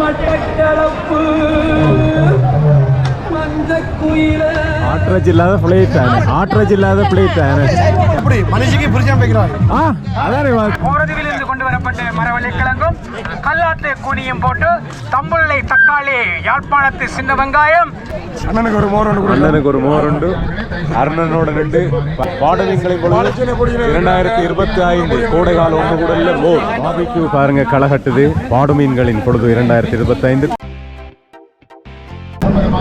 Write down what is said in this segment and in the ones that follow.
மட்டக்களப்பு ஆட்ரஜ் இல்லாத பிளேட் ஆட்ரஜ் இல்லாத பிளேட் எப்படி? மனுஷிக்கு புரிஞ்சாம வைக்கிறார். ஆ அதானே வா- போரதுவிலிருந்து கொண்டு வரப்பட்ட மரவள்ளி கிழங்கும் கல்லாத்து கூனியும் போட்டு தம்புள்ளை தக்காளி யாழ்ப்பாணத்து சின்ன வெங்காயம் அண்ணனுக்கு ஒரு மோர் ஒன்று அண்ணனுக்கு ஒரு மோர் உண்டு. அருணனோட ரெண்டு. பாடலிங்களை இரண்டாயிரத்தி இருபத்தி ஐந்து கோடைகால ஒன்று கூட இல்ல மோர். பாபிக்கு பாருங்க களகட்டுது. பாடு மீன்களின் பொழுது இரண்டாயிரத்தி இருபத்தி ஐந்து.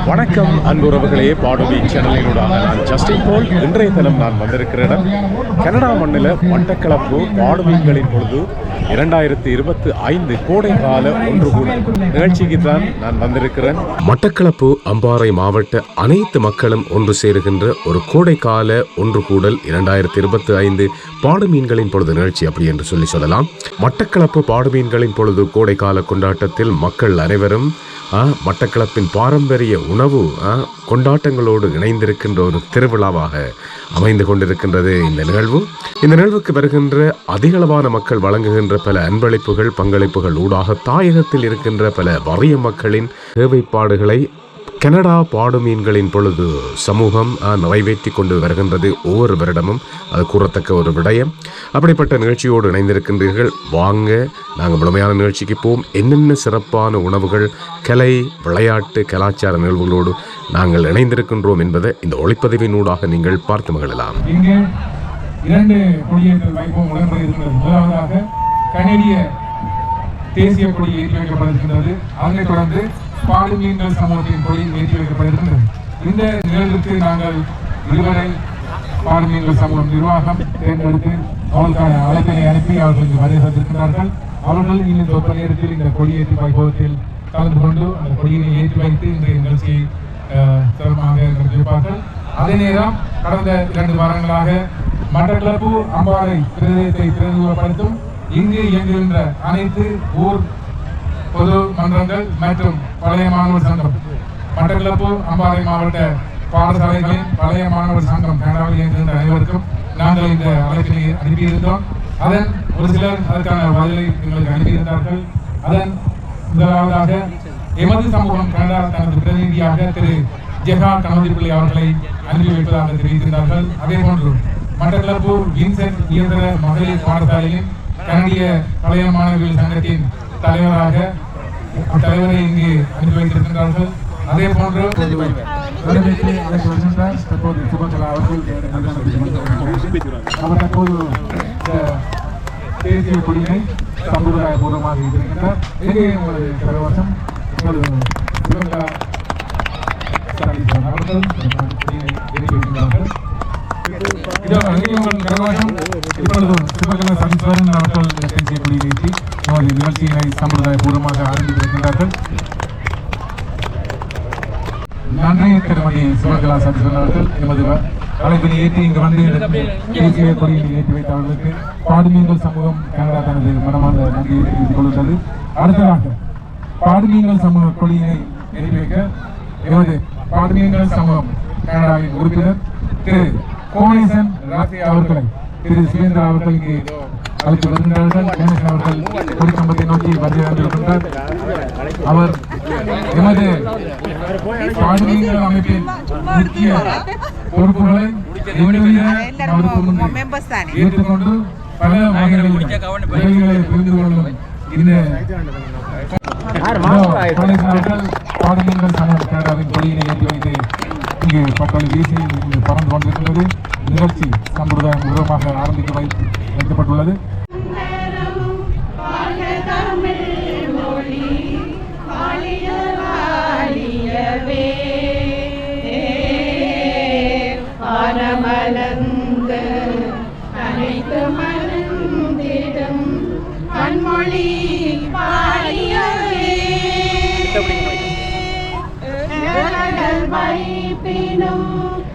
வணக்கம் அன்புறவுகளே பாடுவி சேனலினூடாக நான் ஜஸ்டின் போல் இன்றைய தினம் நான் வந்திருக்கிற இடம் கனடா மண்ணில் மட்டக்களப்பு பாடுமீன்களின் பொழுது இரண்டாயிரத்தி இருபத்தி ஐந்து கோடைகால ஒன்று கூட நிகழ்ச்சிக்கு தான் நான் வந்திருக்கிறேன். மட்டக்களப்பு அம்பாறை மாவட்ட அனைத்து மக்களும் ஒன்று சேருகின்ற ஒரு கோடைக்கால ஒன்று கூடல் இரண்டாயிரத்தி இருபத்தி ஐந்து பாடு மீன்களின் பொழுது நிகழ்ச்சி அப்படி என்று சொல்லி சொல்லலாம். மட்டக்களப்பு பாடு மீன்களின் பொழுது கோடைக்கால கொண்டாட்டத்தில் மக்கள் அனைவரும் மட்டக்களப்பின் பாரம்பரிய உணவு கொண்டாட்டங்களோடு இணைந்திருக்கின்ற ஒரு திருவிழாவாக அமைந்து கொண்டிருக்கின்றது இந்த நிகழ்வு. இந்த நிகழ்வுக்கு வருகின்ற அதிகளவான மக்கள் வழங்குகின்ற பல அன்பளிப்புகள் பங்களிப்புகள் ஊடாக தாயகத்தில் இருக்கின்ற பல வறிய மக்களின் தேவைப்பாடுகளை கனடா பாடுமீன்களின் பொழுது சமூகம் நிறைவேற்றி கொண்டு வருகின்றது ஒவ்வொரு வருடமும். அது கூறத்தக்க ஒரு விடயம். அப்படிப்பட்ட நிகழ்ச்சியோடு இணைந்திருக்கின்றீர்கள். வாங்க நாங்கள் முழுமையான நிகழ்ச்சிக்கு போவோம். என்னென்ன சிறப்பான உணவுகள் கலை விளையாட்டு கலாச்சார நிகழ்வுகளோடு நாங்கள் இணைந்திருக்கின்றோம் என்பதை இந்த ஒளிப்பதிவினூடாக நீங்கள் பார்த்து மகிழலாம். இரண்டு கொடியேற்றல் வைபவம் உடன்பட இருக்கிறது முதலாவதாக கனடிய தேசிய கொடி ஏற்றி வைக்கப்பட்டிருக்கின்றது அதனைத் தொடர்ந்து பாடு மீன்கள் சமூகத்தின் கொடி ஏற்றி வைக்கப்படுகின்றது இந்த நிகழ்வுக்கு நாங்கள் இருவரை பாடு சமூகம் நிர்வாகம் தேர்ந்தெடுத்து அவர்களுக்கான அழைப்பினை அனுப்பி அவர்கள் வருகை தந்திருக்கிறார்கள். அவர்கள் இன்னும் சொற்ப நேரத்தில் இந்த கொடியேற்றி வைபவத்தில் கலந்து கொண்டு அந்த கொடியினை ஏற்றி வைத்து இன்றைய நிகழ்ச்சியை சிரமமாக இருப்பார்கள் அதே நேரம் கடந்த இரண்டு வாரங்களாக மட்டக்களப்பு அம்பாறை பிரதேசத்தை பிரதிநிதித்துவப்படுத்தும் இங்கு இயங்குகின்ற அனைத்து ஊர் பொது மன்றங்கள் மற்றும் பழைய மாணவர் சங்கம். மட்டக்களப்பு அம்பாறை மாவட்ட பாடசாலைகளின் பழைய மாணவர் சங்கம் கனடாவில் இயங்குகின்ற அனைவருக்கும் நாங்கள் இந்த அழைப்பினை அனுப்பியிருந்தோம். அதன் ஒரு சிலர் அதற்கான பதிலை எங்களுக்கு அனுப்பியிருந்தார்கள். அதன் முதலாவதாக எமது சமூகம் கனடா தனது பிரதிநிதியாக திரு ஜெகா கணவதிப்பிள்ளை அவர்களை அனுப்பி வைப்பதாக தெரிவித்திருந்தார்கள். அதே போன்று மட்டக்களப்பு வின்சென்ட் இயந்திர மகளிர் பாடசாலையின் கனடிய பழைய மாணவிகள் சங்கத்தின் தலைவராக தலைவரை இங்கு அனுப்பி வைத்திருக்கிறார்கள். அதே போன்று தற்போது சுபகலா அவர்கள் அவர் தற்போது தேசிய குடிமை சம்பிரதாய பூர்வமாக இருக்கின்றார் இங்கே உங்களது கரவசம் சுபகலா அவர்கள் இதோ அங்கே உங்கள் இப்பொழுது சிவகல சனீஸ்வரன் அவர்கள் தேசிய கொடி நமது நிகழ்ச்சிகளை சம்பிரதாய பூர்வமாக ஆரம்பித்திருக்கின்றார்கள் நன்றி திருமதி சிவகலா சனீஸ்வரன் அவர்கள். எமது அழைப்பினை ஏற்றி இங்கு வந்து தேசிய கொடியை ஏற்றி வைத்த அவர்களுக்கு பாடுமீன்கள் சமூகம் கனடா தனது மனமார்ந்த நன்றியை தெரிவித்துக் கொள்கின்றது. அடுத்ததாக பாடுமீன்கள் சமூக கொடியினை ஏற்றி வைக்க எமது பாடுமீன்கள் சமூகம் கனடாவின் உறுப்பினர் திரு கோணேசன் ராசி அவர்களை திரு சுரேந்திரா அவர்கள் இங்கே அழைத்து வருகின்றார்கள் கணேசன் அவர்கள் கொடிக்கம்பத்தை நோக்கி வருகை வந்திருக்கின்றார் அவர் எமது பாடுமீன்கள் அமைப்பின் முக்கிய பொறுப்புகளை ஏற்றுக்கொண்டு பல வகைகளில் உதவிகளை புரிந்து கொள்ளும் இந்த பாடல்கள் பாடல்கள் சமூக கனடாவின் கொடியினை ஏற்றி வைத்து இங்கு பட்டொலி வீசி இங்கு பறந்து கொண்டிருக்கிறது நிகழ்ச்சி சம்பிரதாயம் வைத்து வைக்கப்பட்டுள்ளது.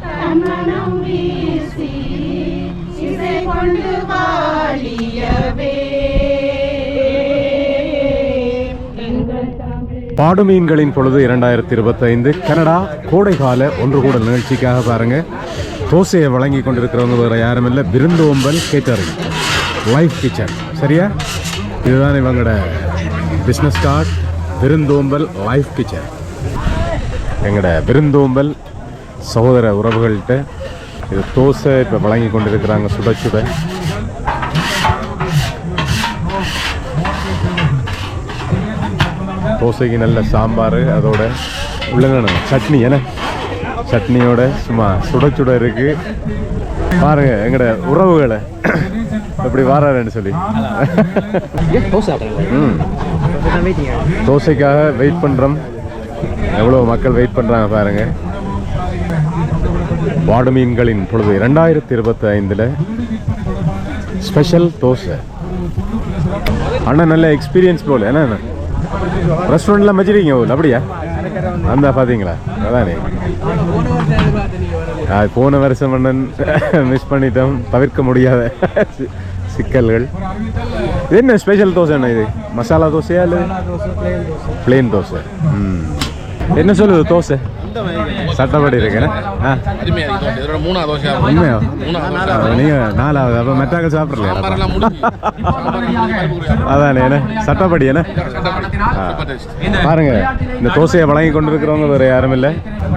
தன்மனம் வீசி இசை கொண்டு வாழியவே பாடுமீன்களின் பொழுது இரண்டாயிரத்தி இருபத்தைந்து கனடா கோடைகால ஒன்று கூட நிகழ்ச்சிக்காக பாருங்க. தோசையை வழங்கி கொண்டிருக்கிறவங்க வேறு யாரும் இல்லை விருந்தோம்பல் கேட்டரிங் லைஃப் கிச்சன் சரியா? இதுதான் இவங்களோட பிஸ்னஸ் கார்ட் விருந்தோம்பல் லைஃப் கிச்சன் எங்களோட விருந்தோம்பல் சகோதர உறவுகள்கிட்ட இது தோசை இப்போ வழங்கி கொண்டிருக்கிறாங்க சுட சுட. தோசைக்கு நல்ல சாம்பார் அதோட உள்ளங்கணும் சட்னி என்ன? சட்னியோட சும்மா சுட சுட இருக்குது பாருங்க எங்கட உறவுகளை. எப்படி வாராருன்னு சொல்லி. ம். தோசைக்காக வெயிட் பண்ணுறோம் எவ்வளோ மக்கள் வெயிட் பண்ணுறாங்க பாருங்கள் வாடு மீன்களின் பொழுது ரெண்டாயிரத்தி இருபத்தி ஐந்தில் ஸ்பெஷல் தோசை. அண்ணன் நல்ல எக்ஸ்பீரியன்ஸ் போல. என்ன ரெஸ்டாரண்ட்லாம் வச்சிருக்கீங்க போல அப்படியா? அந்த பார்த்தீங்களா அதானே. போன வருஷம் அண்ணன் மிஸ் பண்ணிட்டோம். தவிர்க்க முடியாத சிக்கல்கள். இது என்ன ஸ்பெஷல் தோசை என்ன இது? மசாலா தோசையா இல்லை? பிளேன் தோசை. ம். என்ன சொல்லுது தோசை? சட்டப்படி இருக்கேன்? ஆ. உண்மையா? நாலாவது. அப்போ மெட்டாக்கள் சாப்பிடலையா? அதானே என்ன? சட்டப்படி என்ன. பாருங்க இந்த தோசையை வழங்கி கொண்டிருக்கிறவங்க வேற யாரும் இல்லை.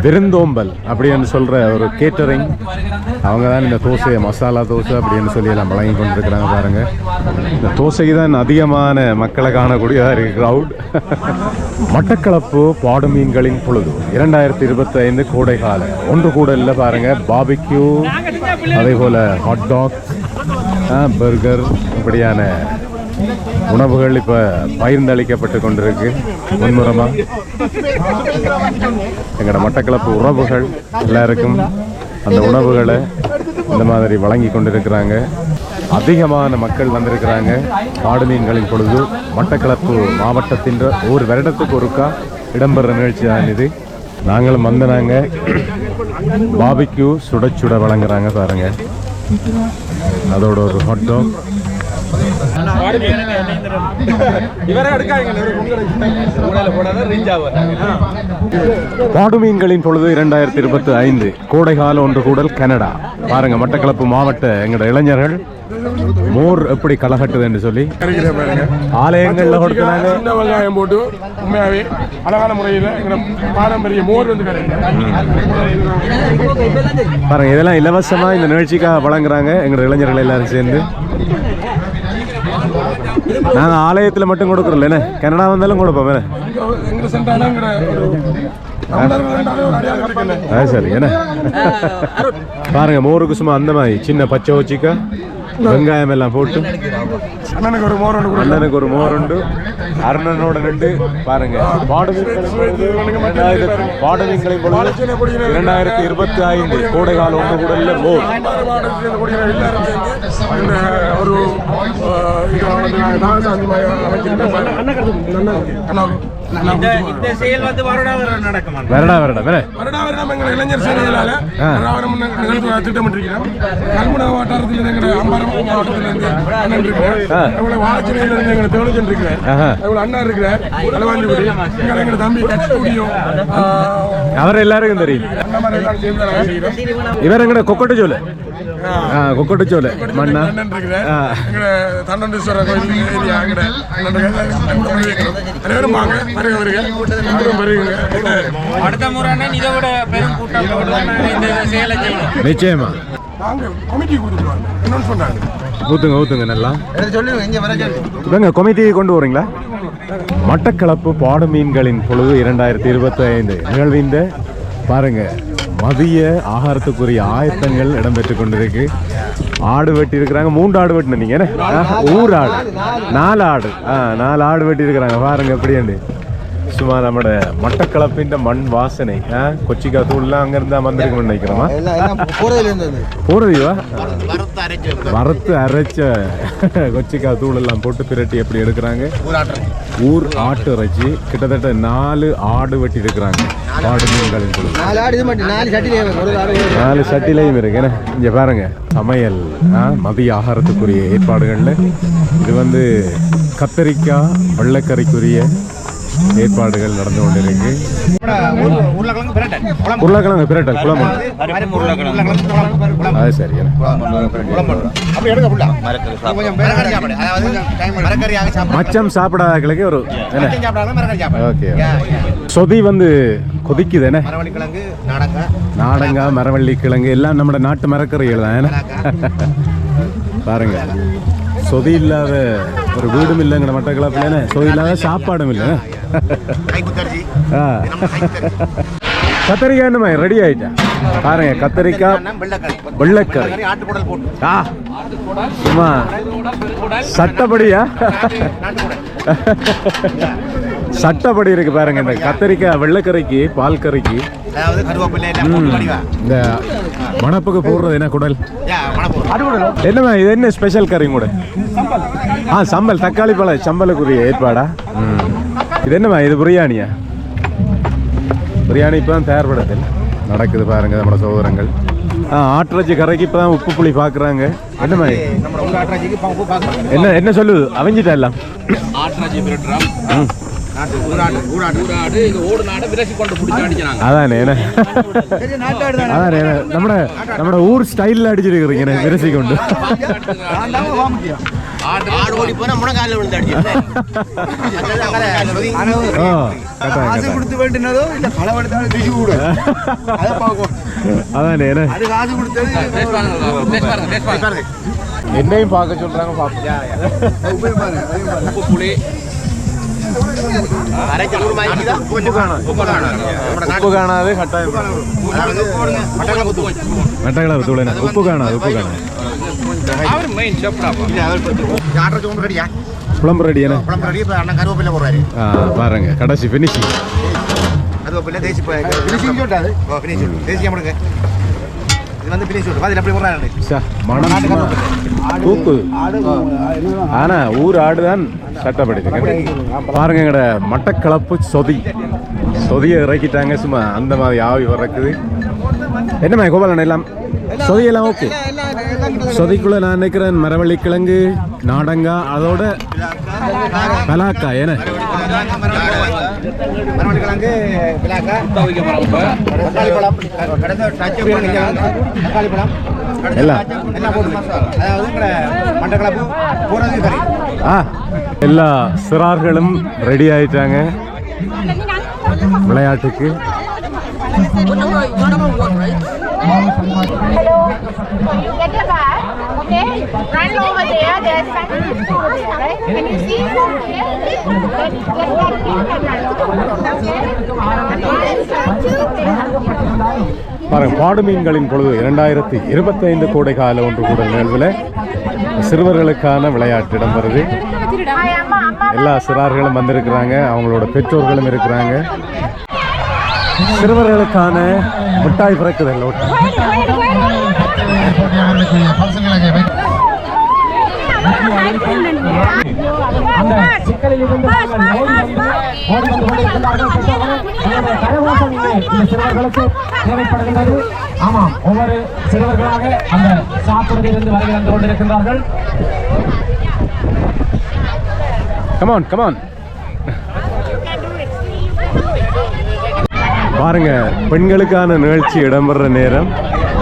விருந்தோம்பல் அப்படின்னு சொல்ற ஒரு கேட்டரிங் அவங்க தான் இந்த தோசையை மசாலா தோசை அப்படின்னு சொல்லி எல்லாம் வழங்கி கொண்டிருக்கிறாங்க பாருங்க. இந்த தோசைக்கு தான் அதிகமான மக்களை காணக்கூடியதாக இருக்கு க்ரௌட் மட்டக்களப்பு பாடு மீன்களின் பொழுது. இரண்டாயிரத்தி இருபத்தைந்து கோடை காலம் ஒன்று கூட இல்லை பாருங்க. பாபிக்யூ அதே போல ஹாட் டாக் பர்கர் இப்படியான உணவுகள் இப்போ பகிர்ந்தளிக்கப்பட்டு கொண்டிருக்கு. முன்முறமா எங்களோட மட்டக்களப்பு உறவுகள் எல்லாருக்கும் அந்த உணவுகளை இந்த மாதிரி வழங்கி கொண்டிருக்கிறாங்க. அதிகமான மக்கள் வந்திருக்கிறாங்க. காடு மீன்களின் பொழுது மட்டக்களப்பு மாவட்டத்தின் ஒரு வருடத்துக்கு ஒருக்கா இடம்பெற நிகழ்ச்சி தான் இது நாங்களும் வந்த நாங்கள் பாபிக்யூ சுட சுட வழங்குறாங்க பாருங்க. அதோட ஒரு ஹாட் டாக் பாடு மீன்களின் பொழுது இரண்டாயிரத்தி இருபத்தி ஐந்து கோடைகால ஒன்று கூடல் கனடா. பாருங்க மட்டக்களப்பு மாவட்ட எங்களோட இளைஞர்கள். மோர் எப்படி களகட்டுது என்று சொல்லி. ஆலயங்கள்ல கொடுத்தாங்க சின்ன வெங்காயம் போட்டு உண்மையாவே அழகான முறையில் பாரம்பரிய மோர் வந்து பாருங்க இதெல்லாம் இலவசமா இந்த நிகழ்ச்சிக்காக வழங்குறாங்க எங்களோட இளைஞர்கள் எல்லாரும் சேர்ந்து. நாங்க ஆலயத்துல மட்டும் கொடுக்குறோம்ல என்ன? கனடா வந்தாலும் கொடுப்போம் என்ன? சரி என்ன? பாருங்க மோருக்கு சும்மா அந்த மாதிரி சின்ன பச்சை வச்சிக்கா வெங்காயம் எல்லாம் போட்டு. அண்ணனுக்கு ஒரு மோர் கொடுங்க. அண்ணனுக்கு ஒரு மோர் உண்டு. அருணனோட நின்று பாருங்க. பாடு பாடு இரண்டாயிரத்தி இருபத்தி ஐந்து. கோடைகால ஒன்று கூட இல்ல மோர் ஒரு அஹ், வருடா வருடம் வரடா வரடா வேற வருடா வருடம் எங்கள் இளைஞர் சேனைகளால் ராவணம் நிகழ்த்து திட்டமிட்டிருக்கிறோம். கல்முனை வட்டாரத்தில் எங்கள் அம்பாரம் மாவட்டத்திலிருந்து அண்ணன் இருக்கிறார். வாழச்சினையிலிருந்து எங்களை தேவலஜன் இருக்கிறார். எங்களை அண்ணா இருக்கிறார். அளவாஞ்சிபடி எங்களை எங்கள் தம்பி ஸ்டுடியோ அவர் எல்லாருக்கும் தெரியும். இவர் எங்கட கொக்கட்டு சோலை கொக்கட்டு சோலை மண்ணா தன்னந்தீஸ்வரர் கோயில் ஏரியா அனைவரும் வாங்க. வருக வருக. அனைவரும் வருக. அடுத்த முறை இதை விட பெரும் கூட்டம் இந்த செயலை செய்யணும் நிச்சயமா. நாங்கள் கமிட்டி கொடுத்துருவாங்க ஊத்துங்க ஊத்துங்க நல்லா. இவங்க கொமிட்டி கொண்டு வரீங்களா மட்டக்களப்பு பாடு மீன்களின் பொழுது இரண்டாயிரத்தி இருபத்தி ஐந்து நிகழ்விந்த பாருங்க மதிய ஆகாரத்துக்குரிய ஆயத்தங்கள் இடம்பெற்று கொண்டிருக்கு. ஆடு வெட்டி இருக்கிறாங்க மூன்று ஆடு வெட்டின ஊர் ஆடு நாலு ஆடு. ஆ நாலு ஆடு வெட்டி இருக்கிறாங்க பாருங்க எப்படியாண்டு? சும்மா நம்மட மட்டக்களப்பின் மண் வாசனை ஆ, கொச்சிக்காய் தூள்லாம் அங்கிருந்தா வந்திருக்கும்னு நினைக்கிறோமா? போறதுவா வறுத்து அரைச்ச கொச்சிக்காய் தூள் எல்லாம் போட்டு பிரட்டி எப்படி எடுக்கிறாங்க? ஊர் ஆட்டு இறைச்சி. கிட்டத்தட்ட நாலு ஆடு வெட்டி இருக்கிறாங்க ஆடு மீன்களின் நாலு சட்டிலையும் இருக்கு. என்ன? இங்க பாருங்க. சமையல் ஆ, மதிய ஆகாரத்துக்குரிய ஏற்பாடுகள்ல. இது வந்து கத்தரிக்காய் வெள்ளைக்கறிக்குரிய ஏற்பாடுகள் நடந்து கொண்டிருக்கு. உருளைக்கிழங்கு பிரட்டல் குழம்பு. அது சரி மச்சம் சாப்பிடாதவர்களுக்கு ஒரு ஓகே. சொதி வந்து கொதிக்குது என்ன? நாடங்க மரவள்ளி கிழங்கு எல்லாம் நம்ம நாட்டு மரக்கறிகள் தான்? பாருங்க. சொதி இல்லாத ஒரு வீடும் இல்லைங்கிற மட்டக்களப்பில் என்ன இல்லாத சாப்பாடும் இல்லை. ஆ. கத்தரிக்காய் என்னமா ரெடி ஆயிட்டா? பாருங்க கத்தரிக்காய் வெள்ளக்கறி. ஆ. சும்மா சட்டப்படியா? சட்டப்படி இருக்கு பாருங்க இந்த கத்தரிக்காய் வெள்ளைக்கறிக்கு பால் கறிக்கு அதாவது கருவேப்பிலை இந்த மணப்புக்கு போடுறது என்ன குடல்? என்னம்மா இது என்ன ஸ்பெஷல் கறி கூட ஆ சம்பல் தக்காளி பழ சம்பலுக்குரிய ஏற்பாடா? ம். இது என்னம்மா இது பிரியாணியா? பிரியாணி இப்போ தான் தயார்படுத்தல். நடக்குது பாருங்க நம்ம சகோதரங்கள். ஆ ஆட்டிறச்சி கரைக்கு இப்போ தான் உப்பு புளி பார்க்குறாங்க பங்கு பார்க்கணும் என்ன என்ன சொல்லுது? அவிஞ்சிட்டா எல்லாம்? ம். அதானே அதானே நம்மட நம்மட ஊர் ஸ்டைல்ல அடிச்சிருக்கிறீங்க விரசி கொண்டு. அதானே என்னையும் பார்க்க சொல்றாங்க ഉപ്പ് കാണാതെ കട്ടായ அதாவது மட்டக்களப்பு குத்து മെട്ടകളെ തുളന ഉപ്പ് കാണാതെ ഉപ്പ് കാണാതെ ஆட்டராஜி ஒன்று ரெடியா குழம்பு ரெடியான குழம்பு ரெடி இப்போ அண்ணன் கருவேப்பிலை போடுறாரு ஆ பாருங்க கடைசி ஃபினிஷிங் கருவேப்பிலை தேசி ஃபினிஷிங் வந்து தூக்கு ஆனா ஊர் ஆடுதான் சட்டப்படுது பாருங்க எங்கட மட்டக்களப்பு சொதி. சொதியை இறக்கிட்டாங்க. சும்மா அந்த மாதிரி ஆவி வர்றக்குது. என்னம்மா கோபாலன் எல்லாம்? சொதியெல்லாம் ஓகே? சொதிக்குள்ள நான் நினைக்கிறேன் மரவள்ளி கிழங்கு நாடங்கா அதோட பலாக்கா ஏன? மரவள்ளிக்கிழங்கு பிளாக்கா தக்காளி பழம் கடைசி டச் தக்காளி பழம் கடைசி எல்லாம். touch-up Hello. You get your bag, okay? Run over there. There's something food there, right? Can you see? Okay. Get, that kid and run over. பாருங்க பாடு மீன்களின் பொழுது இரண்டாயிரத்தி இருபத்தைந்து கோடை கால ஒன்று கூட நிகழ்வில் சிறுவர்களுக்கான விளையாட்டு இடம் வருது எல்லா சிறார்களும் வந்திருக்கிறாங்க அவங்களோட பெற்றோர்களும் இருக்கிறாங்க சிறுவர்களுக்கான மிட்டாய் பிறக்குதல் அந்த சிக்கலில் இருந்து ஓடி வந்து கொண்டிருக்கிறார்கள் கரகோஷம் இங்கே இந்த சிறுவர்களுக்கு தேவைப்படுகின்றது ஆமாம் ஒவ்வொரு சிறுவர்களாக அந்த சாப்பிடுவதிலிருந்து வருகை வந்து கொண்டிருக்கின்றார்கள். கமான் கமான் பாருங்க பெண்களுக்கான நிகழ்ச்சி இடம்பெற நேரம்.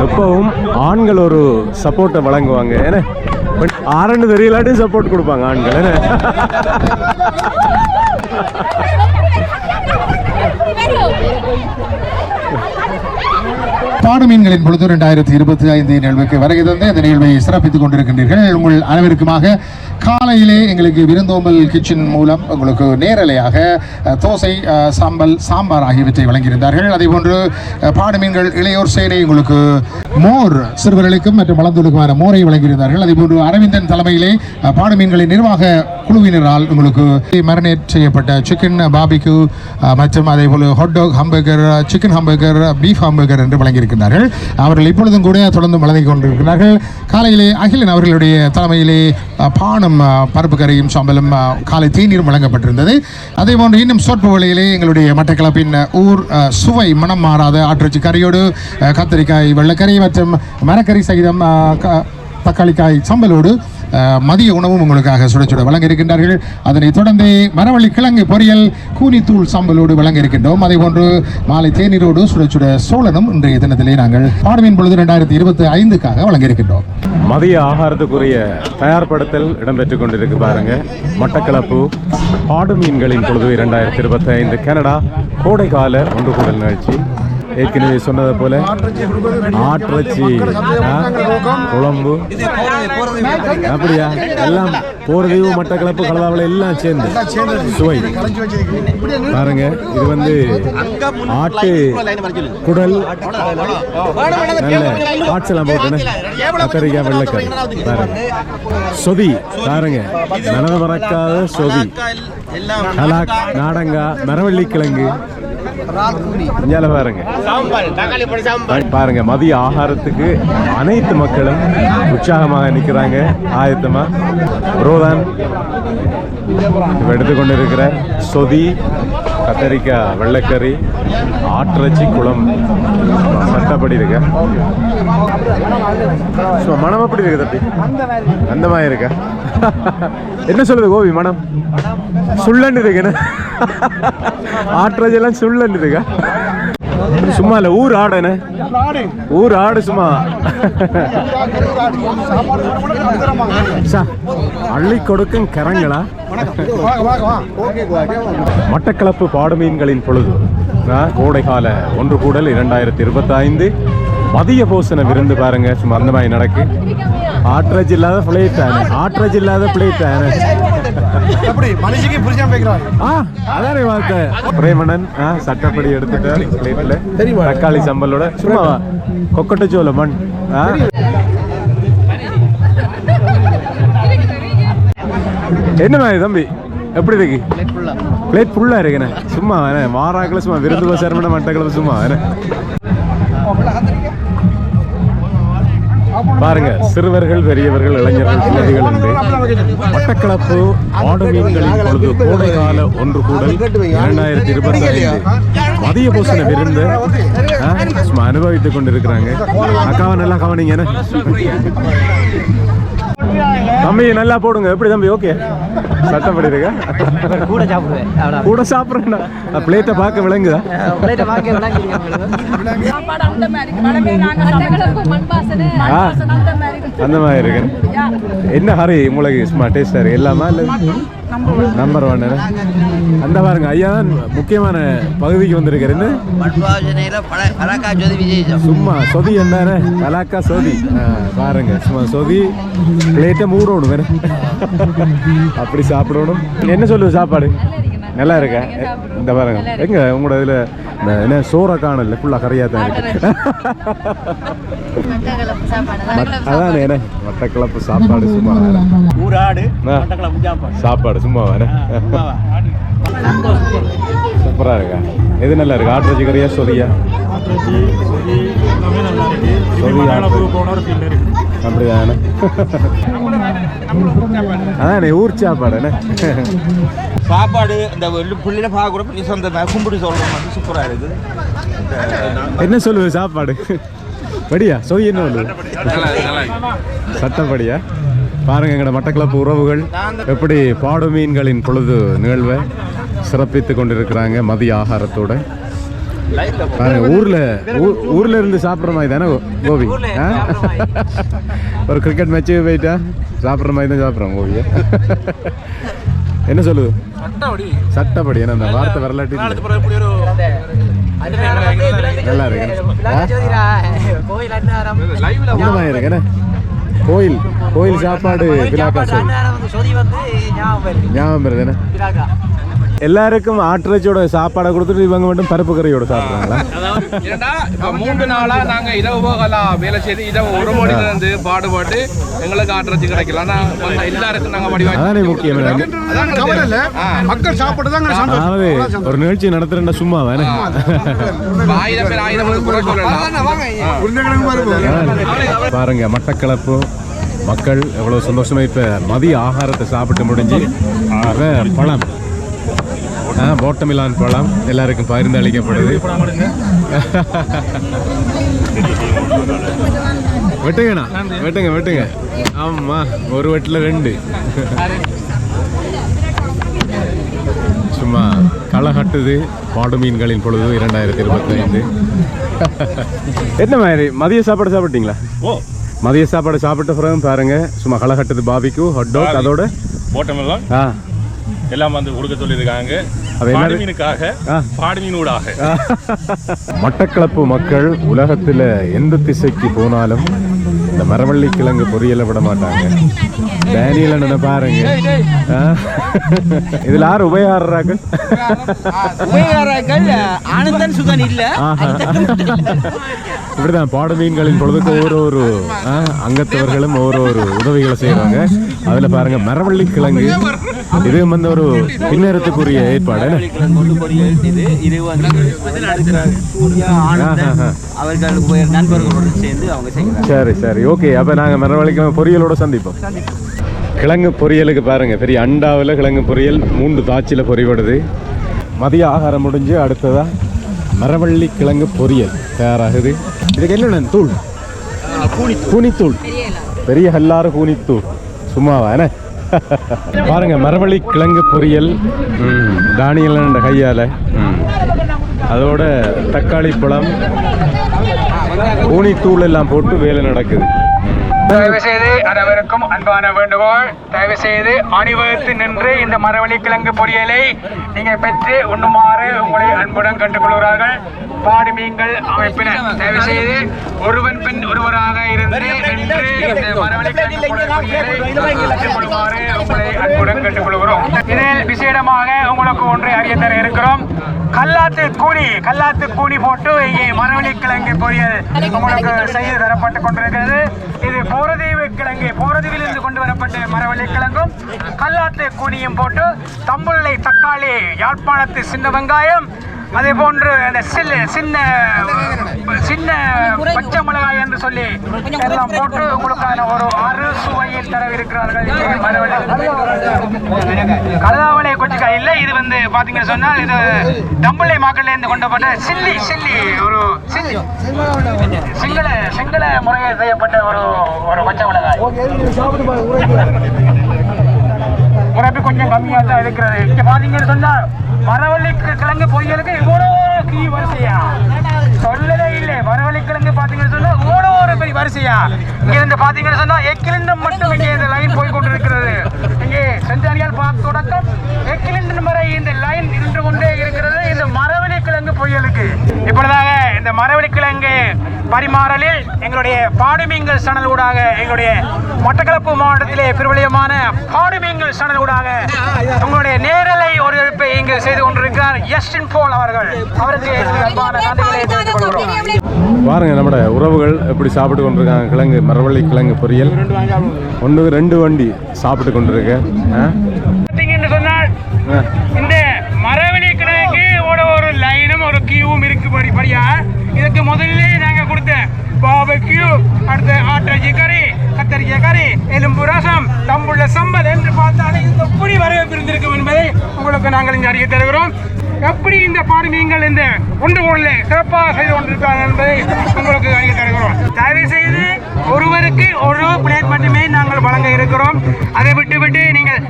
எப்பவும் ஆண்கள் ஒரு சப்போர்ட்டை வழங்குவாங்க. ஏன்னா பெண் ஆரண்டு தெரியலாட்டி சப்போர்ட் கொடுப்பாங்க ஆண்கள். என்ன? பாடுமீன்களின் பொழுது இரண்டாயிரத்தி இருபத்தி ஐந்து நிகழ்வுக்கு வருகை தந்து இந்த நிகழ்வை சிறப்பித்துக் கொண்டிருக்கின்றீர்கள். உங்கள் அனைவருக்குமாக காலையிலே எங்களுக்கு விருந்தோம்பல் கிச்சன் மூலம் உங்களுக்கு நேரலையாக தோசை சாம்பல் சாம்பார் ஆகியவற்றை வழங்கியிருந்தார்கள். அதேபோன்று பாடுமீன்கள் இளையோர் சேனை உங்களுக்கு மோர் சிறுவர்களுக்கும் மற்றும் வளர்ந்தோருக்குமான மோரை வழங்கியிருந்தார்கள். அதேபோன்று அரவிந்தன் தலைமையிலே பாடுமீன்களின் நிர்வாக குழுவினரால் உங்களுக்கு மரினேட் செய்யப்பட்ட சிக்கன் பாபிக்கு மற்றும் அதே போல hot dog hamburger chicken hamburger beef hamburger என்று வழங்கியிருக்கிறார்கள் அவர்கள் இப்பொழுதும் கூட தொடர்ந்து வழங்கி கொண்டிருக்கிறார்கள். காலையிலே அகிலன் அவர்களுடைய தலைமையிலே பானம் பருப்பு கறியும் சாம்பலும் காலை தீநீரும் வழங்கப்பட்டிருந்தது. அதே போன்று இன்னும் சொற்ப வழியிலே எங்களுடைய மட்டக்களப்பின் ஊர் சுவை மனம் மாறாத ஆற்றுச்சி கறியோடு கத்திரிக்காய் கத்தரிக்காய் வெள்ளைக்கறி மற்றும் மரக்கறி சகிதம் க- தக்காளிக்காய் சம்பலோடு மதிய உணவும் உங்களுக்காக சுட சுட வழங்க இருக்கின்றார்கள் அதனைத் தொடர்ந்து மரவள்ளி கிழங்கு பொரியல் கூனித்தூள் சாம்பலோடு வழங்க இருக்கின்றோம் அதே போன்று மாலை தேநீரோடு சுட சுட சோழனும் இன்றைய தினத்திலே நாங்கள் பாடுவின் பொழுது இரண்டாயிரத்தி இருபத்தி ஐந்துக்காக வழங்க இருக்கின்றோம் மதிய ஆகாரத்துக்குரிய தயார்படுத்தல் இடம்பெற்றுக் கொண்டிருக்கு பாருங்க. மட்டக்களப்பு பாடு மீன்களின் பொழுது இரண்டாயிரத்தி இருபத்தி ஐந்து கனடா கோடைக்கால ஒன்று கூடல் நிகழ்ச்சி. ஏற்கனவே சொன்னதை போல ஆற்றச்சி குழம்பு. அப்படியா? எல்லாம் போறதையும் மட்டக்களப்பு கலவாவில் எல்லாம் சேர்ந்து சுவை. பாருங்க இது வந்து ஆட்டு குடல். நல்ல ஆட்சலாம் போட்டுன்னு கத்தரிக்காய் வெள்ளைக்காய். பாருங்க. சொதி பாருங்க. மனத மறக்காத சொதி. நாடங்கா மரவள்ளி கிழங்கு பாருங்க. பாருங்க மதிய ஆகாரத்துக்கு அனைத்து மக்களும் உற்சாகமாக நிற்கிறாங்க ஆயத்தமா. ரோதான் எடுத்துக்கொண்டு இருக்கிற சொதி கத்தரிக்காய் வெள்ளைக்கறி ஆட்டிறச்சி குளம். சட்டப்படி இருக்க? சும்மா மனம் எப்படி இருக்கு தப்பி அந்த மாதிரி இருக்கா? என்ன சொல்லுது கோபி மனம் சுள்ளன்னு இருக்கு என்ன ஆட்டுறச்சி எல்லாம் சுள்ளன்னு சும்மா இல்ல ஊர் ஆடு என்ன? ஊர் ஆடு சும்மா. அள்ளி கொடுக்கும் கரங்களா? மட்டக்களப்பு பாடுமீன்களின் பொழுது கோடைகால ஒன்று கூடல் இரண்டாயிரத்தி இருபத்தி ஐந்து மதிய போசன விருந்து பாருங்க. சும்மா அந்த மாதிரி நடக்கு. ஆட்ரஜ் இல்லாத பிளேட் ஆனே ஆட்ரஜ் இல்லாத பிளேட் ஆனே எப்படி? மனுஷிக்கு புரிஞ்சாம பேக்கிறான் ஆ அதானே வார்த்தை பிரேமணன் ஆ சட்டப்படி எடுத்துட்டார் பிளேட்ல தக்காளி சம்பலோட சும்மா கொக்கட்ட சோள மண் ஆ. என்ன மாதிரி தம்பி? எப்படி இருக்கு? பிளேட் ஃபுல்லா இருக்குண்ணே சும்மா என்ன வாராக்கில் சும்மா விருந்து பசாரம் மட்டக்கிழமை சும்மா பாருங்க சிறுவர்கள் பெரியவர்கள் இளைஞர்கள் பிள்ளைகள் என்று மட்டக்களப்பு ஆடு மீன்களின் பொழுது கோடைகால ஒன்று கூடல் இரண்டாயிரத்தி இருபத்தி ஐந்து மதிய பூசண விருந்து சும்மா அனுபவித்துக் கொண்டிருக்கிறாங்க. அக்காவை நல்லா கவனிங்க? தம்பி நல்லா போடுங்க. எப்படி தம்பி? ஓகே சட்டப்படி இருக்க? கூட சாப்பிடுவேன் கூட சாப்பிட்றேன்னா பிளேட்டை பார்க்க விளங்குதா. ஆ அந்த மாதிரி. இருக்கு. என்ன ஹரி உங்களுக்கு டேஸ்டா இருக்கு? எல்லாமா இல்லை நம்பர் ஒன் அந்த பாருங்க ஐயா தான் முக்கியமான பகுதிக்கு வந்திருக்காரு. என்ன? சும்மா சொதி என்ன கலாக்கா சொதி. பாருங்க சும்மா சொதி. பிளேட்டை மூடணும் வேற. அப்படி சாப்பிடணும். என்ன சொல்லுது சாப்பாடு? நல்லா இருக்கா? இந்த பாருங்க. எங்க உங்களோட இதுல என்ன சோறை காணல ஃபுல்லா கறியா தான் இருக்கு. அதானே என்ன? மட்டக்கிழப்பு சாப்பாடு சும்மா வேற. ஊராடு சாப்பாடு சும்மா வேற. சூப்பரா இருக்கா? எது நல்லா இருக்கு? ஆட்டு கறியா சொதியா சொதி ஆட்டு அப்படிதானே? அதானே ஊர் சாப்பாடு என்ன? சாப்பாடு இந்த பிள்ளைல பார்க்குறப்ப நீ சொந்த கும்பிட்டு சொல்கிற மாதிரி சூப்பராக இருக்குது. என்ன சொல்லுவது சாப்பாடு? படியா? சொதி என்ன சட்டப்படியா? பாருங்க எங்கட மட்டக்களப்பு உறவுகள் எப்படி பாடு மீன்களின் பொழுது நிகழ்வை சிறப்பித்து கொண்டிருக்கிறாங்க மதிய ஆகாரத்தோட. ஊர்ல ஊர்ல இருந்து சாப்பிட்ற மாதிரி தானே கோபி? ஆ? ஒரு கிரிக்கெட் மேட்ச்சு போயிட்டா சாப்பிட்ற மாதிரி தான் சாப்பிட்றோம் கோபியை என்ன சொல்லுது? சட்டப்படி. என்ன அந்த வார்த்தை வரலாட்டி நல்லா இருக்கு. கோயில் கோயில் கோயில் சாப்பாடு ஞாபகம் வருது. ஞாபகம் வருது என்ன? எல்லாருக்கும் ஆட்டிறைச்சியோட சாப்பாடை கொடுத்துட்டு இவங்க மட்டும் பருப்பு கறியோட சாப்பிட்றாங்களா? மூன்று நாளா நாங்க இரவு போகலாம் வேலை செய்து இரவு ஒரு மணில இருந்து பாடுபாட்டு எங்களுக்கு ஆட்டுறச்சு கிடைக்கல. ஆனா எல்லாருக்கும் நாங்க வடிவாக்கி அதானே முக்கியம் என்ன? அதான் கவலை இல்ல. மக்கள் சாப்பிட்டு தான் ஒரு நிகழ்ச்சி நடத்துறேன்னா சும்மா வேணே ஆயிரம் பேர் ஆயிரம் பாருங்க. மட்டக்களப்பு மக்கள் எவ்வளவு சந்தோஷமா இப்ப மதிய ஆகாரத்தை சாப்பிட்டு முடிஞ்சு பழம். போட்டமிலான் பழம் எல்லாருக்கும் பகிர்ந்து அளிக்கப்படுது. வெட்டுங்கண்ணா வெட்டுங்க வெட்டுங்க. ஆமா ஒரு வெட்டில் ரெண்டு. சும்மா களை கட்டுது. பாடு மீன்களின் பொழுது இரண்டாயிரத்தி இருபத்தி ஐந்து என்ன மாதிரி? மதிய சாப்பாடு சாப்பிட்டீங்களா? ஓ. மதிய சாப்பாடு சாப்பிட்ட பிறகு பாருங்க. சும்மா களை கட்டுது பாபிக்கு ஹட் டாக் அதோட. போட்டமெல்லாம் ஆ. எல்லாம் வந்து கொடுக்க சொல்லியிருக்காங்க. அது என்னது? பாடு மீனுக்காக ஆ. பாடு மீனூடாக மட்டக்களப்பு மக்கள் உலகத்தில் எந்த திசைக்கு போனாலும் இந்த மரவள்ளி கிழங்கு பொரியலை விட மாட்டாங்க. டேனியல் அண்ணனை பாருங்க? இதுல யார் உபயாடுறார்கள் உபயோகராக்கள் ஆனந்தன் சுகன் இல்ல. இப்படிதான் பாடு மீன்களின் பொழுதுக்கு ஒரு ஒரு அங்கத்தவர்களும் ஒரு ஒரு உதவிகளை செய்யறாங்க அதுல பாருங்க மரவள்ளி கிழங்கு. இது வந்து ஒரு பின்னேறத்துக்குரிய ஏற்பாடு செய்கிறாங்க சரி சரி. ஓகே அப்போ நாங்கள் மரவள்ளி பொரியலோட சந்திப்போம். கிழங்கு பொரியலுக்கு பாருங்கள் பெரிய அண்டாவில் கிழங்கு பொரியல் மூன்று தாச்சியில் பொறிவிடுது மதிய ஆகாரம் முடிஞ்சு அடுத்ததாக மரவள்ளி கிழங்கு பொரியல் தயாராகுது. இதுக்கு என்னென்ன தூள்? கூனித்தூள் பெரிய ஹல்லாறு கூனித்தூள் சும்மாவா என்ன? பாருங்க மரவள்ளி கிழங்கு பொரியல் ம், தானியல் கையால். அதோட தக்காளி பழம் கூனித்தூள் எல்லாம் போட்டு வேலை நடக்குது. தயவு செய்து அனைவருக்கும் அன்பான வேண்டுகோள். தயவு செய்து அணிவகுத்து நின்று இந்த மரவள்ளி கிழங்கு பொரியலை நீங்கள் பெற்று உண்ணுமாறு உங்களை அன்புடன் கண்டுகொள்கிறார்கள் பாடு மீன்கள் அமைப்பினர். தயவு செய்து ஒருவன் பின் ஒருவராக இருந்து நின்று இந்த மரவள்ளி கிழங்கு பொரியலை உங்களை அன்புடன் கேட்டுக்கொள்கிறோம். இதில் விசேடமாக உங்களுக்கு ஒன்றை அறிய தர இருக்கிறோம். கல்லாத்து கூனி கல்லாத்து கூனி போட்டு இங்கே மரவள்ளி கிழங்கு பொரியல் உங்களுக்கு செய்து தரப்பட்டு கொண்டிருக்கிறது. இது போரதீவு கிழங்கு போரதீவிலிருந்து கொண்டு வரப்பட்ட மரவள்ளி கிழங்கும் கல்லாத்து கூனியும் போட்டு தம்புள்ளை தக்காளி யாழ்ப்பாணத்து சின்ன வெங்காயம் அதே போன்று அந்த சின்ன சின்ன பச்சை மிளகாய் என்று சொல்லி எல்லாம் போட்டு உங்களுக்கான ஒரு அறு சுவையில் தரவிருக்கிறார்கள். கலதாவளை கொச்சிக்காய் இல்லை இது வந்து பாத்தீங்கன்னு சொன்னால் இது தம்புள்ளை மாக்கள்ல இருந்து கொண்டப்பட்ட சில்லி சில்லி ஒரு சிங்கள சிங்கள முறையில் செய்யப்பட்ட ஒரு ஒரு பச்சை மிளகாய். உரப்பு கொஞ்சம் கம்மியாக தான் இருக்கிறது. இங்க பாத்தீங்கன்னு சொன்னா மரவள்ளி கிழங்கு பொரியலுக்கு இவ்வளோ கீ வரிசையா? சொல்லவே இல்லை. மரவள்ளி கிழங்கு பார்த்தீங்கன்னு சொன்னா இவ்வளோ ஒரு பெரிய வரிசையா? இங்க இருந்து பாத்தீங்கன்னு சொன்னா எக்கிலிண்டம் மட்டும் இங்கே இந்த லைன் போய் கொண்டிருக்கிறது. இங்கே சென்றானியால் பார்க் தொடக்கம். எக்கிலிண்டன் வரை இந்த லைன் இருந்து கொண்டே இருக்கிறது. இந்த மரவள்ளி கிழங்கு பொரியலுக்கு இப்பொழுதாக இந்த மரவள்ளி கிழங்கு பரிமாறலில் எங்களுடைய பாடுமீன்கள் சனல் ஊடாக எங்களுடைய மட்டக்களப்பு மாவட்டத்திலே பிரபலியமான பாடுமீன்கள் சனல் ஊடாக உங்களுடைய நேரலை ஒரு எழுப்பை இங்கு செய்து கொண்டிருக்கிறார் எஸ்டின் போல் அவர்கள். அவருக்கு பாருங்க நம்மட உறவுகள் எப்படி சாப்பிட்டு கொண்டிருக்காங்க. கிழங்கு மரவள்ளி கிழங்கு பொரியல். ஒன்று ரெண்டு வண்டி சாப்பிட்டு கொண்டிருக்க. ஆ? பார்த்தீங்கன்னு சொன்னால் ஆ. இந்த மரவள்ளி கிழங்கு ஓட ஒரு லைனும் ஒரு கியூவும் இருக்கு படி படியா இதுக்கு முதல்ல நாங்கள் கொடுத்த பாபக்யூ அடுத்த ஆட்டரிசி கறி கத்தரிக்காய் கறி எலும்பு ரசம் தம்புள்ள சம்பல் என்று பார்த்தாலே இது எப்படி வரவேற்பு இருந்திருக்கும் என்பதை உங்களுக்கு நாங்கள் இங்கே அறிய தருகிறோம். எப்படி இந்த பாடு நீங்கள் இந்த ஒன்று கோடில் சிறப்பாக செய்து கொண்டிருக்காங்க என்பதை உங்களுக்கு தருகிறோம். தயவு செய்து ஒருவருக்கு ஒரு பிளேட் மட்டுமே நாங்கள் வழங்க இருக்கிறோம். அதை விட்டு விட்டு நீங்கள்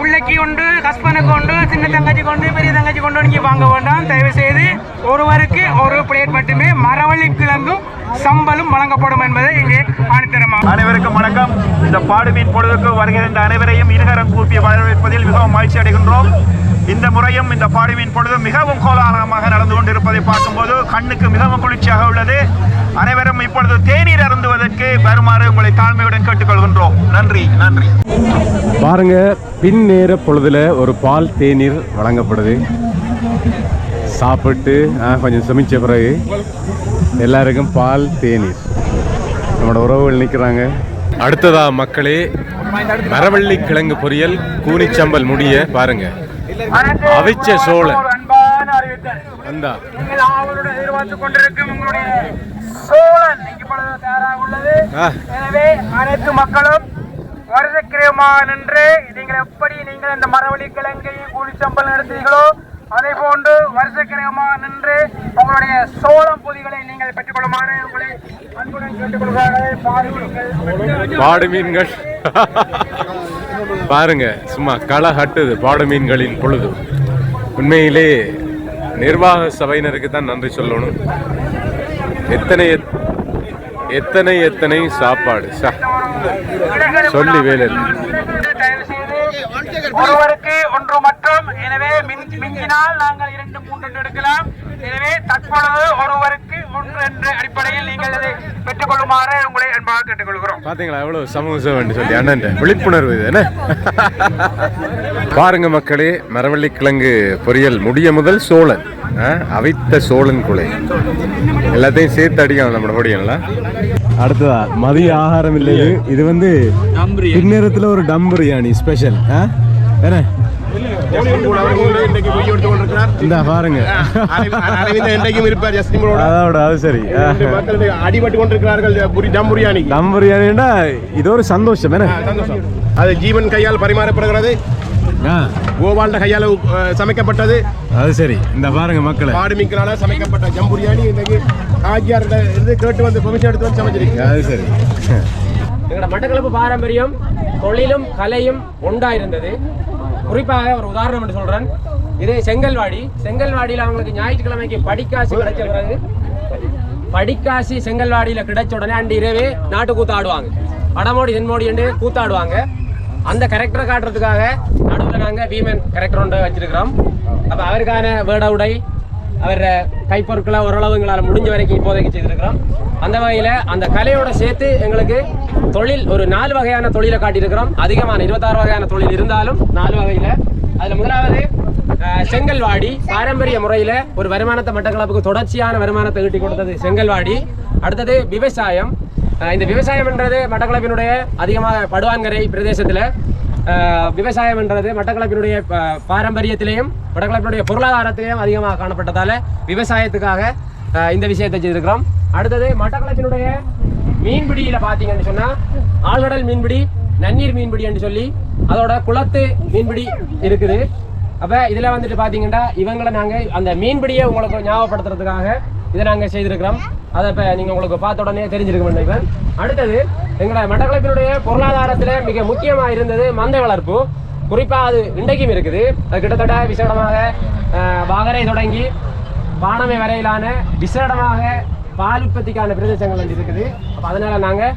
பிள்ளைக்கு கொண்டு ஹஸ்பண்டுக்கு கொண்டு சின்ன தங்கச்சி கொண்டு பெரிய தங்கச்சி கொண்டு நீங்கள் வாங்க வேண்டாம். தயவு செய்து ஒருவருக்கு ஒரு பிளேட் மட்டுமே மரவள்ளி கிழங்கும் சம்பலும் வழங்கப்படும் என்பதை இங்கே ஆணித்தரமாக அனைவருக்கும் வணக்கம். இந்த பாடுமீன் பொழுதுக்கு வருகின்ற அனைவரையும் இருகரம் கூப்பி வரவேற்பதில் மிகவும் மகிழ்ச்சி அடைகின்றோம். இந்த முறையும் இந்த பாடுமீன் பொழுது மிகவும் கோலாகலமாக நடந்து கொண்டிருப்பதை பார்க்கும்போது கண்ணுக்கு மிகவும் குளிர்ச்சியாக உள்ளது. அனைவரும் இப்பொழுது தேநீர் அருந்துவதற்கு வருமாறு உங்களை தாழ்மையுடன் கேட்டுக்கொள்கின்றோம். நன்றி நன்றி. பாருங்க பின் நேர பொழுதுல ஒரு பால் தேநீர் வழங்கப்படுது. சாப்பிட்டு கொஞ்சம் சமைச்ச பிறகு எல்லாருக்கும் பால் தேநீர். நம்மளோட உறவுகள் நிற்கிறாங்க அடுத்ததா மக்களே மரவள்ளி கிழங்கு பொரியல் கூனிச்சம்பல் முடிய பாருங்க. அவிச்ச சோழன் அன்பான எதிர்பார்த்துக் கொண்டிருக்கும் உங்களுடைய சோழன் இப்பொழுது தயாராக உள்ளது எனவே அனைத்து மக்களும் வருடக்கிரயமாக நின்று நீங்கள் எப்படி நீங்கள் இந்த மரவள்ளி கிழங்கை கூலிச்சம்பல் நடத்தீர்களோ அதே போன்று வருஷக்கிரகமாக நின்று உங்களுடைய சோளம் பொதிகளை நீங்கள் பெற்றுக்கொள்ளுமாறு உங்களை அன்புடன் கேட்டுக்கொள்கிறார்கள் பாடு மீன்கள் பாருங்க சும்மா களை ஹட்டுது பாடு மீன்களின் பொழுது. உண்மையிலே நிர்வாக சபையினருக்கு தான் நன்றி சொல்லணும். எத்தனை எத்- எத்தனை எத்தனை சாப்பாடு. சொல்லி வேலை ஒருவருக்கு ஒன்று மற்றும் எனவே மின் மிஞ்சினால் நாங்கள் இரண்டு மூன்று என்று எடுக்கலாம். எனவே தற்பொழுது ஒருவருக்கு ஒன்று என்ற அடிப்படையில் நீங்கள் அதை பெற்றுக்கொள்ளுமாறு உங்களை அன்பாக கேட்டுக்கொள்கிறோம். பாத்தீங்களா எவ்வளவு சமூக சேவைன்னு சொல்லி அண்ணன் விழிப்புணர்வு இது என்ன? பாருங்க மக்களே மரவள்ளி கிழங்கு பொரியல் முடிய முதல் சோழன் ஆ, அவித்த சோழன் குலை. எல்லாத்தையும் சேர்த்து அடிக்கலாம் நம்ம பொடியன்ல அடுத்ததா மதிய ஆகாரம் இல்லை இது. இது வந்து பின்னேரத்துல ஒரு டம் பிரியாணி ஸ்பெஷல் என்ன? இந்த பாருங்க. அது சரி. அடிபட்டு கொண்டிருக்கிறார்கள் புரி டம் பிரியாணி. டம் பிரியாணின்னா இது ஒரு சந்தோஷம் என்ன? சந்தோஷம். அது ஜீவன் கையால் பரிமாறப்படுகிறது. ஆ, கோபால்ட கையால் சமைக்கப்பட்டது. அது சரி. இந்த பாருங்க மக்களை. மாடு மீன்களால் சமைக்கப்பட்ட ஜம் பிரியாணி இன்றைக்கு ஆஜியார் இருந்து கேட்டு வந்து பெர்மிஷன் எடுத்து வந்து சமைச்சிருக்கு அது சரி. எங்களோட மட்டக்களப்பு பாரம்பரியம் தொழிலும் கலையும் ஒன்றா இருந்தது. குறிப்பாக ஒரு உதாரணம் என்று சொல்கிறேன் இது செங்கல்வாடி. செங்கல்வாடியில் அவங்களுக்கு ஞாயிற்றுக்கிழமைக்கு படிக்காசு கிடைச்ச பிறகு படிக்காசி செங்கல்வாடியில் கிடைச்ச உடனே அண்டு இரவே நாட்டு கூத்தாடுவாங்க. வடமோடி தென்மோடி என்று கூத்தாடுவாங்க. அந்த கரெக்டரை காட்டுறதுக்காக நடுவில் நாங்கள் வீமன் கரெக்டர் ஒன்று வச்சிருக்கிறோம். அப்போ அவருக்கான வேட உடை அவர் கைப்பொருட்களை ஓரளவு எங்களால் முடிஞ்ச வரைக்கும் இப்போதைக்கு செய்திருக்கிறோம். அந்த வகையில் அந்த கலையோட சேர்த்து எங்களுக்கு தொழில் ஒரு நாலு வகையான தொழிலை காட்டியிருக்கிறோம். அதிகமான இருபத்தாறு வகையான தொழில் இருந்தாலும் நாலு வகையில். அதில் முதலாவது செங்கல்வாடி பாரம்பரிய முறையில் ஒரு வருமானத்தை மட்டக்களப்புக்கு தொடர்ச்சியான வருமானத்தை ஈட்டி கொடுத்தது செங்கல்வாடி. அடுத்தது விவசாயம். இந்த விவசாயம்ன்றது மட்டக்களப்பினுடைய அதிகமாக படுவான்கரை பிரதேசத்தில். விவசாயம்ன்றது விவசாயம் என்றது மட்டக்களப்பினுடைய ப- மட்டக்களப்பினுடைய பொருளாதாரத்திலையும் அதிகமாக காணப்பட்டதால் விவசாயத்துக்காக இந்த விஷயத்தை செய்திருக்கிறோம். அடுத்தது மட்டக்களத்தினுடைய மீன்பிடியில பார்த்தீங்கன்னு சொன்னா ஆழ்கடல் மீன்பிடி நன்னீர் மீன்பிடி என்று சொல்லி அதோட குளத்து மீன்பிடி இருக்குது. அப்ப இதுல வந்துட்டு பாத்தீங்கன்னா இவங்களை நாங்க அந்த மீன்பிடியை உங்களுக்கு ஞாபகப்படுத்துறதுக்காக இதை நாங்க செய்திருக்கிறோம். அதை இப்ப நீங்க உங்களுக்கு பார்த்த உடனே தெரிஞ்சிருக்க நினைக்கிறேன் அடுத்தது எங்களோட மட்டக்களப்பினுடைய பொருளாதாரத்துல மிக முக்கியமா இருந்தது மந்தை வளர்ப்பு. குறிப்பா அது இன்றைக்கும் இருக்குது. அது கிட்டத்தட்ட விசேடமாக வாகரை தொடங்கி பானமை வரையிலான விசேடமாக பால் உற்பத்திக்கான பிரதேசங்கள் வந்து இருக்குது. அப்போ அதனால் நாங்கள்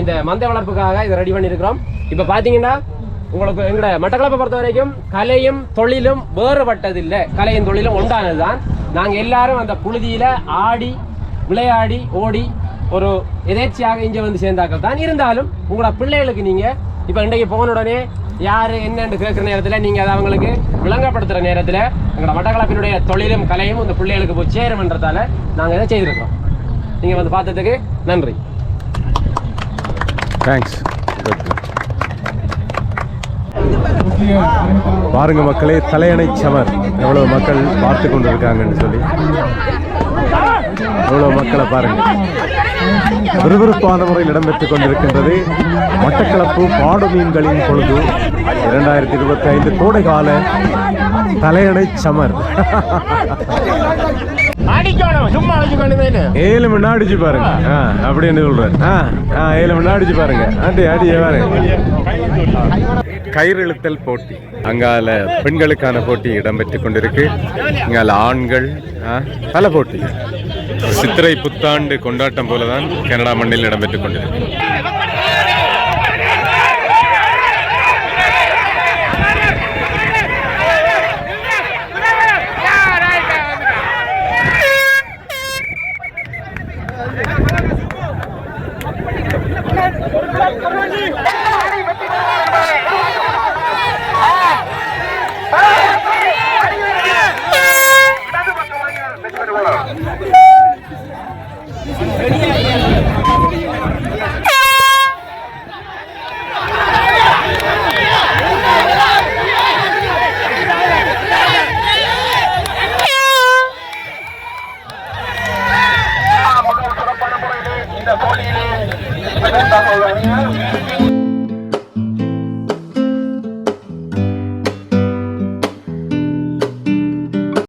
இந்த மந்தை வளர்ப்புக்காக இதை ரெடி பண்ணியிருக்கிறோம். இப்போ பார்த்தீங்கன்னா உங்களுக்கு எங்களோட மட்டக்களப்பை பொறுத்த வரைக்கும் கலையும் தொழிலும் வேறுபட்டதில்லை. கலையும் தொழிலும் உண்டானது தான் நாங்கள் எல்லாரும் அந்த புழுதியில் ஆடி விளையாடி ஓடி ஒரு எதேர்ச்சியாக இங்கே வந்து சேர்ந்தாக்கள் தான் இருந்தாலும் உங்களோட பிள்ளைகளுக்கு நீங்கள் இப்போ இன்றைக்கு போன உடனே யார் என்னென்று கேட்குற நேரத்தில் நீங்கள் அதை அவங்களுக்கு விளங்கப்படுத்துகிற நேரத்தில் எங்களோட மட்டக்களப்பினுடைய தொழிலும் கலையும் இந்த பிள்ளைகளுக்கு போய் சேருமன்றதால நாங்கள் இதை செய்திருக்கிறோம். நீங்கள் வந்து பார்த்ததுக்கு நன்றி. தேங்க்ஸ் பாருங்க மக்களே தலையணை சமர் எவ்வளவு மக்கள் பார்த்து கொண்டிருக்காங்கன்னு சொல்லி. எவ்வளவு மக்களை பாருங்க. விறுவிறுப்பான முறையில் இடம்பெற்றுக் கொண்டிருக்கின்றது மட்டக்களப்பு பாடு மீன்களின் பொழுது. இரண்டாயிரத்தி இருபத்தி ஐந்து கோடைகால தலையணை சமர் அடிக்கணும் சும்மா அடிச்சுக்கொண்டு ஏழு மணி அடிச்சு பாருங்க. ஆ. அப்படின்னு சொல்றேன்? ஆ ஆ ஏழு மணி அடிச்சு பாருங்க. ஆண்டி அடி பாருங்க. கயிறு இழுத்தல் போட்டி. அங்கால பெண்களுக்கான போட்டி இடம்பெற்றுக் கொண்டிருக்கு. இங்கால ஆண்கள் பல போட்டி. சித்திரை புத்தாண்டு கொண்டாட்டம் போலதான் கனடா மண்ணில் இடம்பெற்றுக் கொண்டிருக்கு.